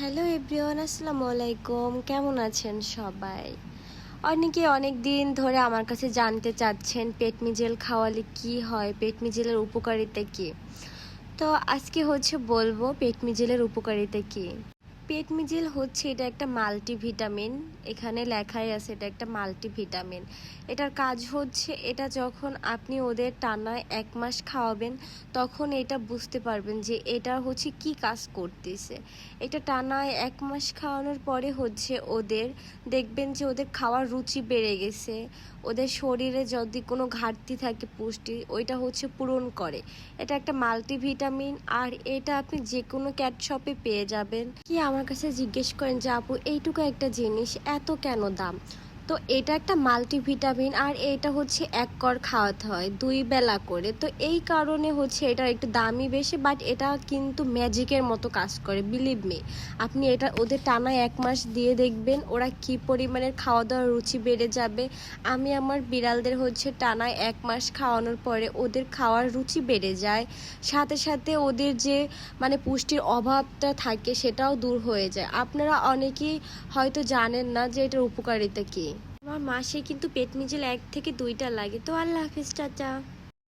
Hello everyone, আসসালামু আলাইকুম। কেমন আছেন সবাই? অনেকে অনেক দিন ধরে আমার কাছে জানতে চাচ্ছেন, পেট মিজেল খাওয়ালে কি হয়, পেট মিজেলের উপকারিতা কি? তো আজকে হচ্ছে বলব, পেট মিজেলের উপকারিতা কি? পেট মিজিল হচ্ছে, এটা একটা মাল্টিভিটামিন। এখানে লেখাই আছে, এটা একটা মাল্টিভিটামিন। এটার কাজ হচ্ছে, এটা যখন আপনি ওদের টানায় এক মাস খাওয়াবেন, তখন এটা বুঝতে পারবেন যে এটা হচ্ছে কি কাজ করতেছে। এটা টানায় এক মাস খাওয়ানোর পরে হচ্ছে ওদের, দেখবেন যে ওদের খাওয়ার রুচি বেড়ে গেছে। ওদের শরীরে যদি কোনো ঘাটতি থাকে পুষ্টি, ওইটা হচ্ছে পূরণ করে। এটা একটা মাল্টিভিটামিন, আর এটা আপনি যে কোনো ক্যাট শপে পেয়ে যাবেন। কি আমার কাছে জিজ্ঞেস করেন যে আপু এইটুকু একটা জিনিস এত কেন দাম? তো এটা একটা মাল্টিভিটামিন আর এটা হচ্ছে এক কর খাওয়াতে হয়, দুই বেলা করে। তো এই কারণে হচ্ছে এটা একটু দামি বেশি বাট এটা কিন্তু ম্যাজিকের মতো কাজ করে বিলিভ মি আপনি এটা ওদের টানা এক মাস দিয়ে দেখবেন ওরা কি পরিমাণের খাওয়া দাওয়ার রুচি বেড়ে যাবে। আমি আমার বিড়ালদের হচ্ছে টানা এক মাস খাওয়ানোর পরে ওদের খাওয়ার রুচি বেড়ে যায়। সাথে সাথে ওদের যে মানে পুষ্টির অভাবটা থাকে সেটাও দূর হয়ে যায়। আপনারা অনেকেই হয়তো জানেন না যে এটার উপকারিতা কী। আমার মাসে কিন্তু পেট মিজেল এক থেকে দুইটা লাগে। তো আল্লাহ হাফিজ চাচা